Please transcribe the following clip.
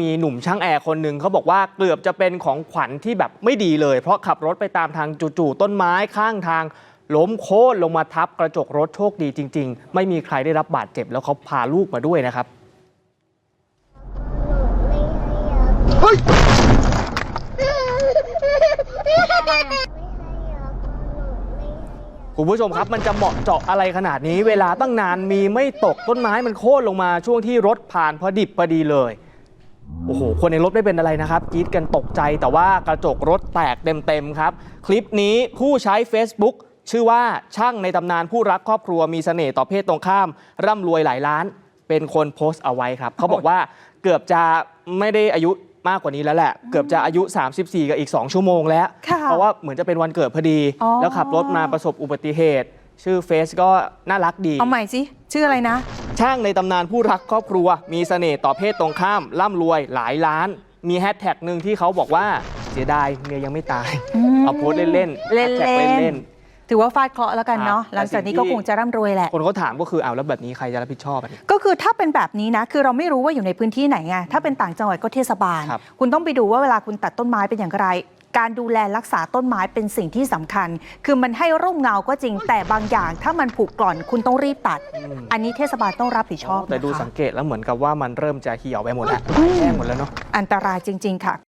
มีหนุ่มช่างแอร์คนหนึ่งเขาบอกว่าเกือบจะเป็นของขวัญที่แบบไม่ดีเลย เพราะขับรถไปตามทางจู่ๆต้นไม้ข้างทาง ล้มโค่นลงมาทับกระจกรถโชคดีจริง ๆ ไม่มีใครได้รับบาดเจ็บแล้วเขาพาลูกมาด้วยนะครับเฮ้ยคุณผู้ชมครับมันจะเหมาะเจาะอะไรขนาดนี้ เวลาตั้งนานมีไม่ตกต้นไม้มันโค่นลงมาช่วงที่รถผ่านพอดิบพอดีเลย โอ้โห คนในรถไม่เป็นอะไรนะครับกรีดกันตกใจแต่ว่ากระจกรถแตกเต็มๆครับ คลิปนี้ผู้ใช้ Facebook ชื่อว่าช่างในตำนานผู้รักครอบครัวมีเสน่ห์ต่อเพศตรงข้าม ร่ำรวยหลายล้าน เป็นคนโพสต์เอาไว้ครับ เขาบอกว่าเกือบจะไม่ได้อายุมากกว่านี้แล้วแหละ เกือบจะอายุ 34 กับอีก 2 ชั่วโมงแล้ว ค่ะเพราะว่าเหมือนจะเป็นวันเกิดพอดี อ๋อ แล้วขับรถมาประสบอุบัติเหตุ ชื่อเฟซก็น่ารักดี เอาใหม่สิ ชื่ออะไรนะ ช่างในตำนานผู้รักครอบครัว มีเสน่ห์ต่อเพศตรงข้าม ร่ำรวยหลายล้าน มีแฮชแท็กหนึ่งที่เขาบอกว่าเสียดายเมียยังไม่ตายอืมเอาโพสต์เล่นๆเล่นแฮชแท็กเล่นเล่น ถือว่าฟาดเคราะห์แล้วกันเนาะครับหลังจากนี้แต่สิ่งก็ที่คงจะร่ำรวยแหละๆคนเขาถามก็คือเอาวแล้วแบบนี้ใครจะรับผิดชอบอันนี้ ก็คือถ้าเป็นแบบนี้นะ คือเราไม่รู้ว่าอยู่ในพื้นที่ไหนไงถ้าเป็นต่างจังหวัดก็เทศบาล ครับคุณต้องไปดูว่าเวลาคุณตัดต้นไม้เป็นอย่างไร การดูแลรักษาต้นไม้เป็นสิ่งที่สำคัญ คือมันให้ร่มเงาก็จริงแต่บางอย่าง ถ้ามันผุกร่อนคุณต้องรีบตัดอันนี้เทศบาลต้องรับผิดชอบแต่ดูนะคะสังเกตแล้วเหมือนกับว่ามันเริ่มจะเหี่ยวไปหมดแล้วอืมแห้งหมดแล้วเนาะ อันตรายจริง ๆ ค่ะ